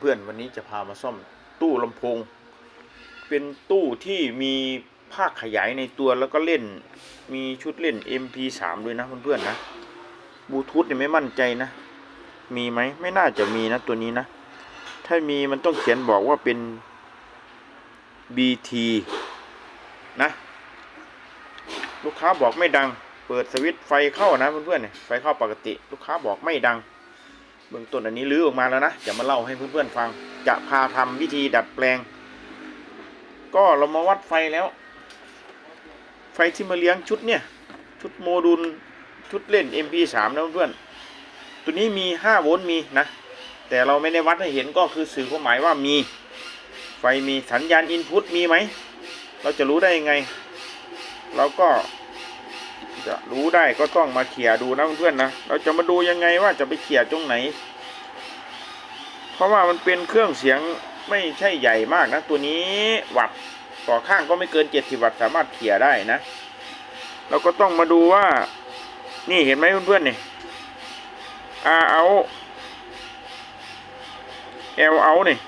เพื่อนๆ วันนี้จะพามาซ่อมตู้ลำโพง เป็นตู้ที่มีภาคขยายในตัวแล้วก็เล่น มีชุดเล่น MP3 ด้วยนะเพื่อนๆนะบลูทูธเนี่ยไม่มั่นใจนะ มีไหมไม่น่าจะมีนะตัวนี้นะ ถ้ามีมันต้องเขียนบอกว่าเป็น BT นะ ลูกค้าบอกไม่ดัง เปิดสวิตช์ไฟเข้านะเพื่อนๆเนี่ยไฟเข้าปกติ ลูกค้าบอกไม่ดัง เบื้องต้นอันนี้ลื้อออกมาแล้วนะจะมาเล่าให้เพื่อนๆฟัง จะพาทำวิธีดัดแปลง ก็เรามาวัดไฟแล้ว ไฟที่มาเลี้ยงชุดเนี่ยชุดโมดูลชุดเล่น MP3 นะเพื่อนๆตัวนี้มี 5 โวลต์มีนะ แต่เราไม่ได้วัดให้เห็นก็คือสื่อความหมายว่ามีไฟมีสัญญาณอินพุตมีไหม เราจะรู้ได้ยังไง เราก็ จะรู้ได้ก็ต้องมาเขี่ยดูนะเพื่อนๆนะเราจะมาดูยังไงว่าจะไปเขี่ยตรงไหน เพราะว่ามันเป็นเครื่องเสียงไม่ใช่ใหญ่มากนะ ตัวนี้วัตต์ต่อข้างก็ไม่เกิน70วัตต์สามารถเขี่ยได้นะเราก็ต้องมาดูว่า นี่เห็นไหมเพื่อนๆนี่ R เอา L เอานี่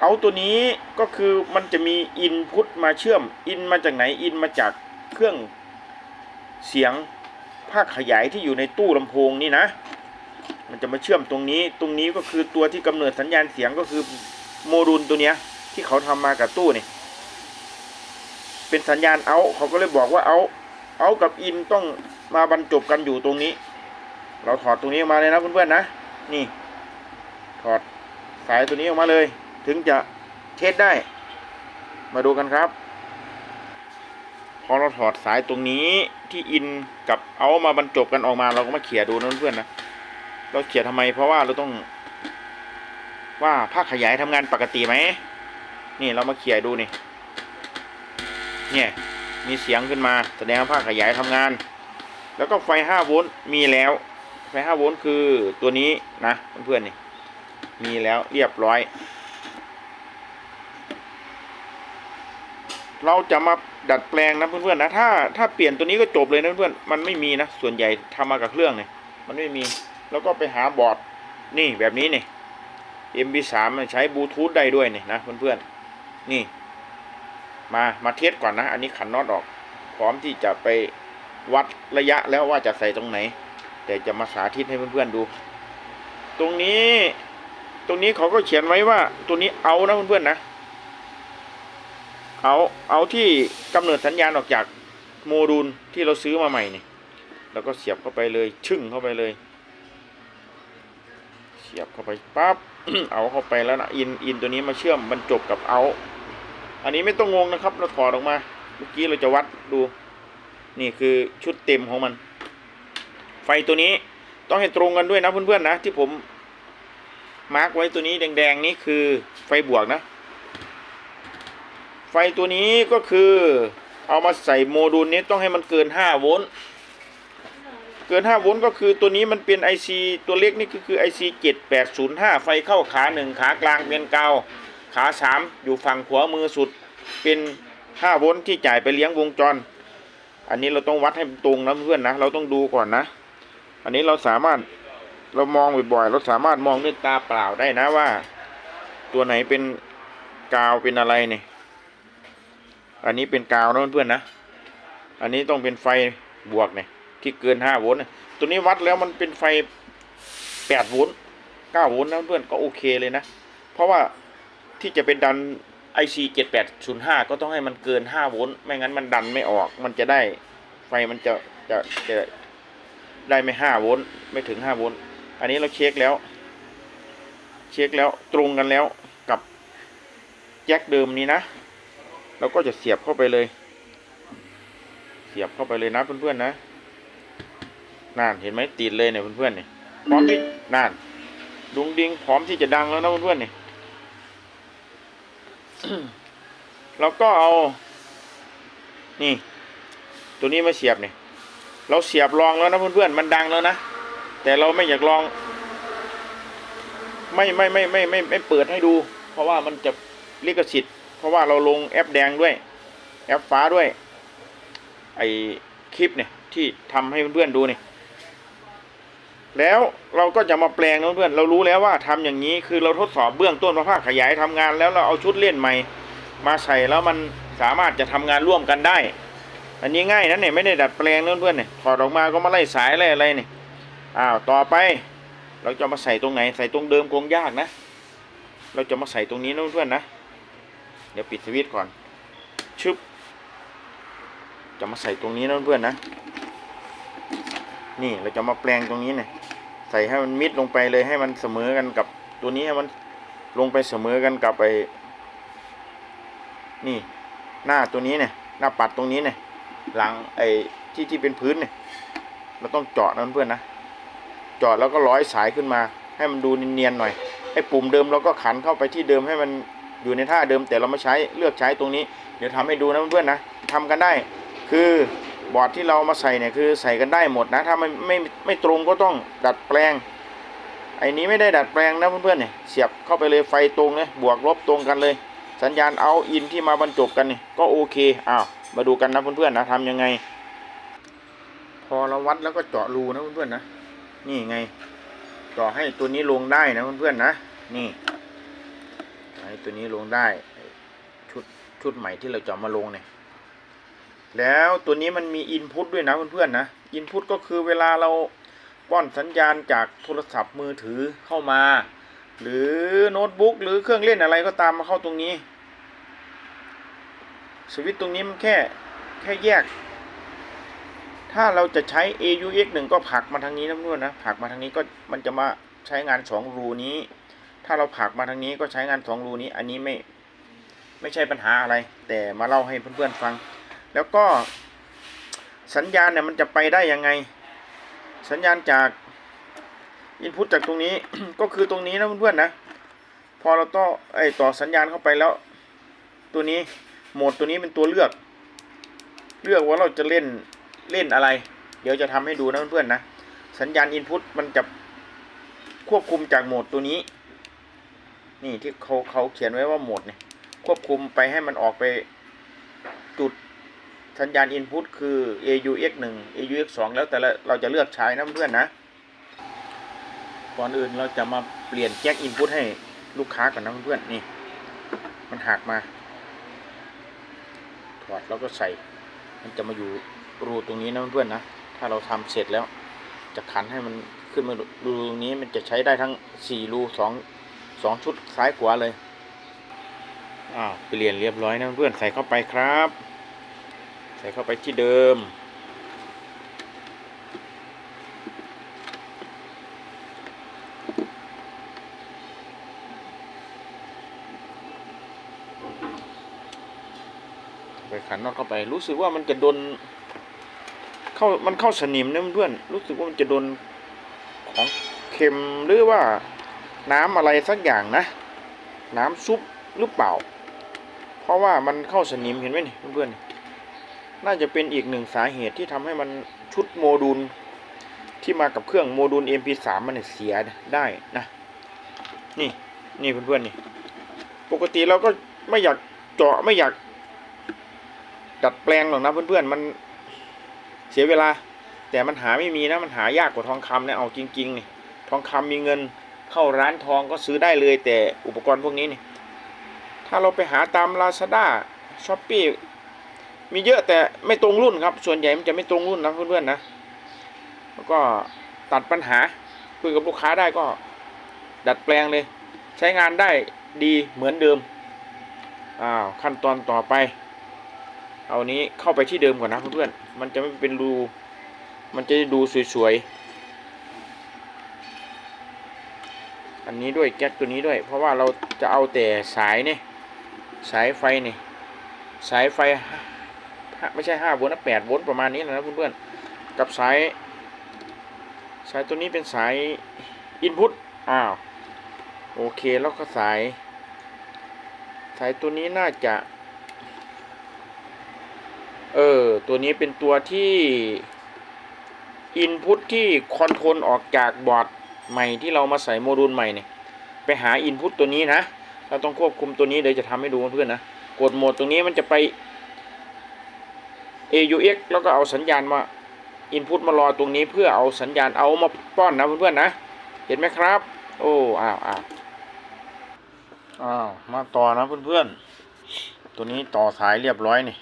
เอาตัวนี้ก็คือมันจะมีอินพุตมาเชื่อม อินมาจากไหน อินมาจาก เครื่องเสียงภาคขยายที่อยู่ในตู้ลำโพงนี่นะ มันจะมาเชื่อมตรงนี้ ตรงนี้ก็คือตัวที่กำเนิดสัญญาณเสียงก็คือโมดูลตัวเนี้ย ที่เขาทำมากับตู้นี่ เป็นสัญญาณเอาเขาก็เลยบอกว่าเอาเอากับอินต้องมาบรรจบกันอยู่ตรงนี้ เราถอดตรงนี้ออกมาเลยนะเพื่อนๆนะ นี่ ถอดสายตัวนี้ออกมาเลย ถึงจะเทสได้ มาดูกันครับ พอเราถอดสายตรงนี้ที่อินกับเอามาบรรจบกันออกมาเราก็มาเขี่ยดูนะเพื่อนนะเราเขี่ยทำไมเพราะว่าเราต้อง ว่าภาคขยายทำงานปกติไหมนี่เรามาเขี่ยดูนี่ เนี่ยมีเสียงขึ้นมาแสดงว่าภาคขยายทำงาน แล้วก็ไฟ5โวลต์มีแล้วไฟ5โวลต์คือตัวนี้นะเพื่อนๆนี่มีแล้วเรียบร้อย เราจะมา ดัดแปลงนะเพื่อนๆนะถ้าถ้าเปลี่ยนตัวนี้ก็จบเลยนะเพื่อนมันไม่มีนะส่วนใหญ่ทำมากับเครื่องเนี่ยมันไม่มีแล้วก็ไปหาบอร์ดนี่แบบนี้นี่ MB3 มันใช้บลูทูธได้ด้วยนี่นะเพื่อนๆนี่ มามาเทสก่อนนะ อันนี้ขันน็อตออก พร้อมที่จะไปวัดระยะแล้วว่าจะใส่ตรงไหน แต่จะมาสาธิตให้เพื่อนๆดู ตรงนี้ ตรงนี้เขาก็เขียนไว้ว่า ตัวนี้เอานะเพื่อนๆนะ เอาเอาที่กำเนิดสัญญาณออกจากโมดูลที่เราซื้อมาใหม่เนี่ยแล้วก็เสียบเข้าไปเลยชึ่งเข้าไปเลย เสียบเข้าไปปั๊บเอาเข้าไปแล้วนะอินอินตัวนี้มาเชื่อมบรรจบกับเอา อันนี้ไม่ต้องงงนะครับ เราถอดออกมาเมื่อกี้เราจะวัดดู นี่คือชุดเต็มของมัน ไฟตัวนี้ต้องให้ตรงกันด้วยนะเพื่อนๆนะที่ผมมาร์กไว้ตัวนี้แดงๆ นี้คือไฟบวกนะ ไฟตัวนี้ก็คือเอามาใส่โมดูลนี้ต้องให้มันเกิน 5 โวลต์เกิน 5 โวลต์ก็คือตัวนี้มันเป็น IC ตัวเล็กนี่ก็คือ IC 7805 ไฟเข้าขา 1 ขากลางเป็นกาวขา 3 อยู่ฝั่งขวามือสุดเป็น 5 โวลต์ที่จ่ายไปเลี้ยงวงจร อันนี้เราต้องวัดให้ตรงนะเพื่อนนะ เราต้องดูก่อนนะ อันนี้เราสามารถเรามองบ่อยๆเราสามารถมองด้วยตาเปล่าได้นะว่า ตัวไหนเป็นกาวเป็นอะไรเนี่ย อันนี้เป็นกาวนะเพื่อนๆนะ อันนี้ต้องเป็นไฟบวกเนี่ยที่เกิน5โวลต์ตัวนี้วัดแล้วมันเป็นไฟ8โวลต์9โวลต์นะเพื่อนก็โอเคเลยนะ เพราะว่าที่จะเป็นดัน IC 7805 ก็ต้องให้มันเกิน 5 โวลต์ ไม่งั้นมันดันไม่ออก มันจะได้ไฟมันจะจะจะได้ไม่ 5 โวลต์ ไม่ถึง 5 โวลต์ อันนี้เราเช็คแล้ว เช็คแล้วตรงกันแล้วกับแจ็คเดิมนี้นะ เราก็จะเสียบเข้าไปเลย เสียบเข้าไปเลยนะเพื่อนๆนะนั่นเห็นไหมติดเลยเนี่ยเพื่อนๆเนี่ยพร้อมที่นั่นดุงดิงพร้อมที่จะดังแล้วนะเพื่อนๆเนี่ยเราก็เอา นี่ ตัวนี้มาเสียบเนี่ยเราเสียบลองแล้วนะเพื่อนๆมันดังแล้วนะแต่เราไม่อยากลอง ไม่ไม่ไม่ไม่ไม่ไม่เปิดให้ดู เพราะว่ามันจะลิขสิทธิ์ เพราะว่าเราลงแอปแดงด้วย แอปฟ้าด้วย ไอคลิปเนี่ยที่ทำให้เพื่อนๆดูนี่แล้วเราก็จะมาแปลงนะเพื่อนเรารู้แล้วว่าทำอย่างนี้คือเราทดสอบเบื้องต้นว่าภาคขยายทำงาน แล้วเราเอาชุดเล่นใหม่ มาใส่แล้วมันสามารถจะทำงานร่วมกันได้ อันนี้ง่ายนะเนี่ยไม่ได้ดัดแปลงนะเพื่อนเนี่ยถอดออกมาก็มาไล่สายไล่อะไรเนี่ยอ้าวต่อไป เราจะมาใส่ตรงไหนใส่ตรงเดิมคงยากนะ เราจะมาใส่ตรงนี้นะเพื่อนนะ ดี๋ยวปิดสวิตช์ก่อน ชึบ จะมาใส่ตรงนี้นะเพื่อนนะ นี่เราจะมาแปลงตรงนี้เนี่ย ใส่ให้มันมิดลงไปเลยให้มันเสมอกันกับตัวนี้ให้มันลงไปเสมอกันกับไอ้นี่ หน้าตัวนี้เนี่ย หน้าปัดตรงนี้เนี่ย หลังไอ้ที่ที่เป็นพื้นเนี่ย เราต้องเจาะนะเพื่อนนะ เจาะแล้วก็ร้อยสายขึ้นมา ให้มันดูเนียนๆหน่อย ไอ้ปุ่มเดิมเราก็ขันเข้าไปที่เดิมให้มัน อยู่ในท่าเดิมแต่เราไม่ใช้เลือกใช้ตรงนี้ เดี๋ยวทำให้ดูนะเพื่อนๆนะทำกันได้ คือบอร์ดที่เรามาใส่เนี่ยคือใส่กันได้หมดนะ ถ้าไม่ไม่ไม่ตรงก็ต้องดัดแปลงไอ้นี้ไม่ได้ดัดแปลงนะเพื่อนๆเนี่ยเสียบเข้าไปเลยไฟตรงเลยบวกลบตรงกันเลย สัญญาณเอาอินที่มาบรรจบกันนี่ก็โอเคอ้าวมาดูกันนะเพื่อนๆนะทำยังไง พอเราวัดแล้วก็เจาะรูนะเพื่อนๆนะนี่ไงต่อให้ตัวนี้ลงได้นะเพื่อนๆนะนี่ ตัวนี้ลงได้ชุดชุดใหม่ที่เราจะมาลงเนี่ย แล้วตัวนี้มันมีอินพุตด้วยนะเพื่อนๆนะอินพุตก็คือเวลาเราป้อนสัญญาณจากโทรศัพท์มือถือเข้ามา หรือโน้ตบุ๊กหรือเครื่องเล่นอะไรก็ตามมาเข้าตรงนี้ สวิตช์ตรงนี้มันแค่แค่แยก ถ้าเราจะใช้ AUX 1ก็ผลักมาทางนี้นะเพื่อนนะผลักมาทางนี้ก็มันจะมาใช้งาน 2 รูนี้ ถ้าเราผักมาทางนี้ก็ใช้งาน2รูนี้ อันนี้ไม่ไม่ใช่ปัญหาอะไร แต่มาเล่าให้เพื่อนๆฟัง แล้วก็สัญญาณเนี่ยมันจะไปได้ยังไง สัญญาณจากอินพุตจากตรงนี้ ก็คือตรงนี้นะเพื่อนๆนะ พอเราต่อไอต่อสัญญาณเข้าไปแล้ว ตัวนี้โหมดตัวนี้เป็นตัวเลือก เลือกว่าเราจะเล่นเล่นอะไร เดี๋ยวจะทำให้ดูนะเพื่อนๆนะ สัญญาณอินพุตมันจะควบคุมจากโหมดตัวนี้ นี่ที่เขาเขาเขียนไว้ว่าโหมดเนี่ยควบคุมไปให้มันออกไปจุดสัญญาณอินพุตคือ AUX 1 AUX 2 แล้วแต่ละเราจะเลือกใช้นะเพื่อนนะ ก่อนอื่นเราจะมาเปลี่ยนแจ็คอินพุตให้ลูกค้าก่อนนะเพื่อนนี่ มันหักมา ถอดแล้วก็ใส่ มันจะมาอยู่รูตรงนี้นะเพื่อนนะ ถ้าเราทำเสร็จแล้ว จะขันให้มันขึ้นมาดูตรงนี้มันจะใช้ได้ทั้งสี่รูสอง สองชุดซ้ายขวาเลยอ้าวเปลี่ยนเรียบร้อยนะเพื่อนใส่เข้าไปครับ ใส่เข้าไปที่เดิม ไปขันน็อตเข้าไปรู้สึกว่ามันจะโดนเข้ามันเข้าสนิมนะเพื่อนรู้สึกว่ามันจะโดนของเค็มหรือว่า น้ำอะไรสักอย่างนะ น้ำซุปหรือเปล่า เพราะว่ามันเข้าสนิมเห็นไหมนี่เพื่อนๆน่าจะเป็นอีกหนึ่งสาเหตุที่ทำให้มันชุดโมดูลที่มากับเครื่องโมดูล MP3 มันเนี่ยเสียได้นะ นี่นี่เพื่อนๆนี่ ปกติเราก็ไม่อยากเจาะไม่อยาก ดัดแปลงหรอกนะเพื่อนๆมันเสียเวลา แต่มันหาไม่มีนะมันหายากกว่าทองคำเนะเอาจริงๆนี่ทองคำมีเงิน เข้าร้านทองก็ซื้อได้เลยแต่อุปกรณ์พวกนี้นี่ถ้าเราไปหาตาม Lazada s h o p e e มีเยอะแต่ไม่ตรงรุ่นครับ ส่วนใหญ่มันจะไม่ตรงรุ่นนะเพื่อนๆนะ แล้วก็ตัดปัญหาคุยกับลูกค้าได้ก็ดัดแปลงเลย ใช้งานได้ดีเหมือนเดิมอ้าวขั้นตอนต่อไป เอานี้เข้าไปที่เดิมก่อนนะเพื่อนๆมันจะไม่เป็นรู มันจะด้ดูสวยๆ อันนี้ด้วยแก๊สตัวนี้ด้วย เพราะว่าเราจะเอาแต่สายเนี่ยสายไฟเนี่ยสายไฟไม่ใช่ห้าโวลต์นะแปดโวลต์ประมาณนี้นะเพื่อนๆกับสาย สายตัวนี้เป็นสายอินพุตอ้าวโอเคแล้วก็สาย สายตัวนี้น่าจะ เออ ตัวนี้เป็นตัวที่อินพุตที่คอนโทรลออกจากบอร์ด ใหม่ที่เรามาใส่โมดูลใหม่เนี่ยไปหาอินพุตตัวนี้นะ เราต้องควบคุมตัวนี้เดี๋ยวจะทำให้ดูเพื่อนนะ กดโหมดตรงนี้มันจะไป AUX แล้วก็เอาสัญญาณมาอินพุตมารอตรงนี้เพื่อเอาสัญญาณเอามาป้อนนะเพื่อนๆนะ เห็นไหมครับ โอ้อ้าวอ้าวอ้าวมาต่อนะเพื่อนๆ ตัวนี้ต่อสายเรียบร้อยนี่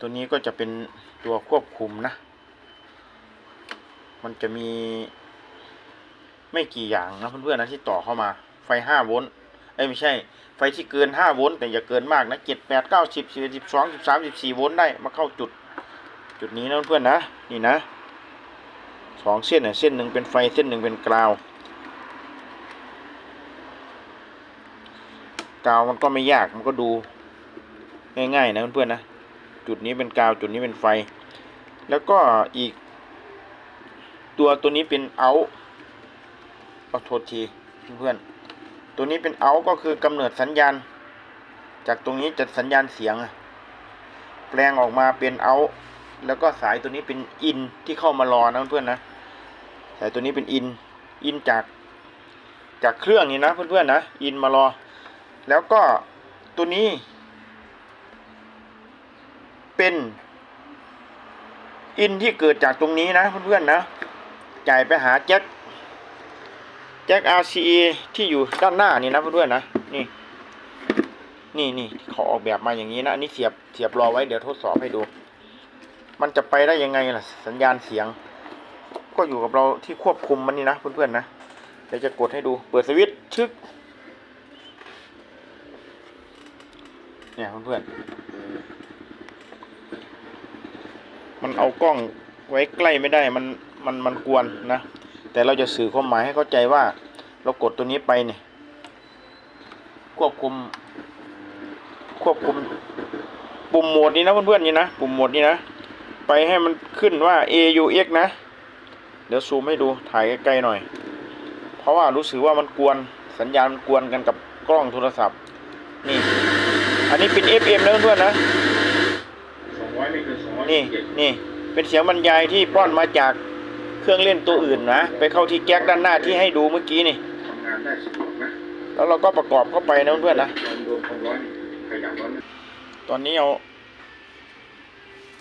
ตัวนี้ก็จะเป็นตัวควบคุมนะ มันจะมี ไม่กี่อย่างนะเพื่อนๆนะที่ต่อเข้ามา ไฟห้าโวลต์เอ้ไม่ใช่ ไฟที่เกินห้าโวลต์แต่อย่าเกินมากนะเจ็ดแปดเก้าสิบสิบเอ็ดสิบสองสิบสามสิบสี่โวลต์ได้มาเข้าจุด จุดนี้นะเพื่อนๆนะ นี่นะสองเส้นน่ะเส้นหนึ่งเป็นไฟเส้นหนึ่งเป็นกราวกาวมันก็ไม่ยากมันก็ดูง่ายๆนะเพื่อนๆนะ จุดนี้เป็นกาวจุดนี้เป็นไฟ แล้วก็อีก ตัวตัวนี้เป็นเอา ขอโทษทีเพื่อนๆตัวนี้เป็นเอาก็คือกำเนิดสัญญาณ จากตรงนี้จะสัญญาณเสียงอะแปลงออกมาเป็นเอาแล้วก็สายตัวนี้เป็นอินที่เข้ามารอนะเพื่อนๆนะสายตัวนี้เป็นอินอินจากจากเครื่องนี่นะเพื่อนๆนะอินมารอ แล้วก็ตัวนี้ เป็นอินที่เกิดจากตรงนี้นะเพื่อนๆนะจ่ายไปหาแจ็ค แจ็ค RCA ที่อยู่ด้านหน้านี่นะเพื่อนๆนะนี่นี่นี่เขาออกแบบมาอย่างนี้นะอันนี้เสียบเสียบรอไว้เดี๋ยวทดสอบให้ดู มันจะไปได้ยังไงล่ะ สัญญาณเสียง ก็อยู่กับเราที่ควบคุมมันนี่นะเพื่อนๆนะเดี๋ยวจะกดให้ดูเปิดสวิตช์ชึกเนี่ยเพื่อนๆมันเอากล้องไว้ใกล้ไม่ได้มันมันมันกวนนะ แต่เราจะสื่อความหมายให้เข้าใจว่าเรากดตัวนี้ไปเนี่ยควบคุม ควบคุม ปุ่มโหมดนี้นะเพื่อนๆนี่นะปุ่มโหมดนี้นะ ไปให้มันขึ้นว่า AUX นะ เดี๋ยวซูมให้ดูถ่ายใกล้ๆหน่อย เพราะว่ารู้สึกว่ามันกวนสัญญาณมันกวนกันกับกล้องโทรศัพท์ นี่ อันนี้เป็น FM นะเพื่อนๆนะสองร้อยไม่เกินสองร้อยนี่นี่เป็นเสียงบรรยายที่ป้อนมาจาก เครื่องเล่นตัวอื่นนะ ไปเข้าที่แก๊กด้านหน้าที่ให้ดูเมื่อกี้นี่ทำงานได้สะดวกนะแล้วเราก็ประกอบเข้าไปนะเพื่อนนะลองรวมความร้อนขยับร้อนตอนนี้เอา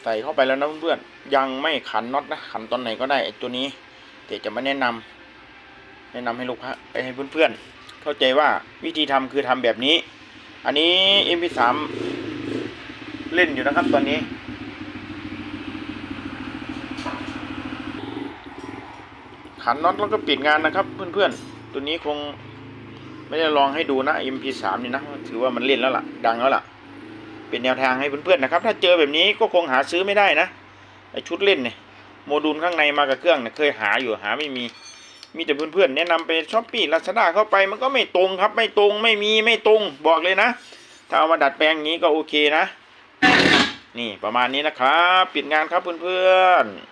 ใส่เข้าไปแล้วนะเพื่อนยังไม่ขันน็อตนะ ขันตอนไหนก็ได้ตัวนี้แต่จะมาแนะนำแนะนำให้ลูกค้าไปให้เพื่อนๆ เข้าใจว่าวิธีทำคือทำแบบนี้ อันนี้ MP3 เล่นอยู่นะครับตอนนี้ ขันน็อตแล้วก็ปิดงานนะครับ เพื่อนๆ ตัวนี้คงไม่ได้ลองให้ดูนะ MP3 นี่นะถือว่ามันเล่นแล้วล่ะ ดังแล้วล่ะ เป็นแนวทางให้เพื่อนๆนะครับ ถ้าเจอแบบนี้ก็คงหาซื้อไม่ได้นะไอชุดเล่นเนี่ยโมดูลข้างในมากับเครื่องเนี่ยเคยหาอยู่หาไม่มี มีแต่เพื่อนๆแนะนำไปช้อปปี้ลาซาด้าเข้าไปมันก็ไม่ตรงครับไม่ตรงไม่มีไม่ตรงบอกเลยนะ ถ้าเอามาดัดแปลงอย่างนี้ก็โอเคนะ นี่ประมาณนี้นะครับ ปิดงานครับเพื่อนๆ